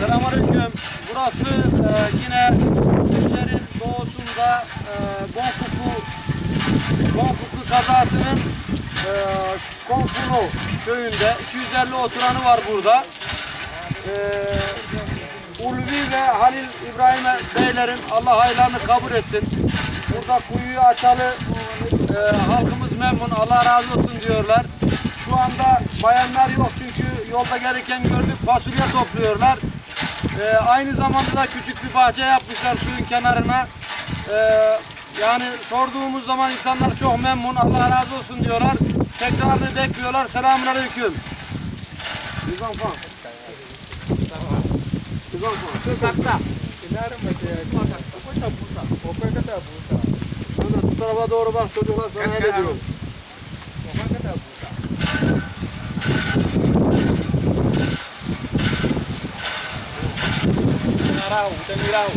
Selamünaleyküm. Burası e, yine Nijer'in doğusunda e, Bonfuku Bonfuku kazasının e, Konfuro köyünde 250 oturanı var burada. E, Ulvi ve Halil İbrahim Beylerin Allah hayırlarını kabul etsin. Burada kuyuyu açalı e, halkımız memnun Allah razı olsun diyorlar. Şu anda bayanlar yok çünkü yolda gelirken gördük fasulye topluyorlar. E, aynı zamanda da küçük bir bahçe yapmışlar suyun kenarına. E, yani sorduğumuz zaman insanlar çok memnun Allah razı olsun diyorlar. Tekrarını bekliyorlar. Selamun aleyküm. Biz enfants. Biz enfants. Şöyle bu tarafa doğru bak çocuklar sana ne diyor.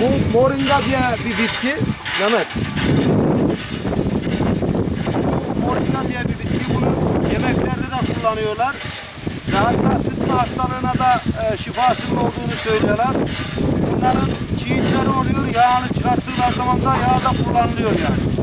Bu moringa diye bir bitki. Mehmet. Moringa diye bir bitki. Bunu yemeklerde de kullanıyorlar. Ve hatta sıtma hastalığına da e, şifasının olduğunu söylüyorlar. Bunların çiğitleri oluyor. Yağını çıkarttıkları zaman da yağ da kullanılıyor yani.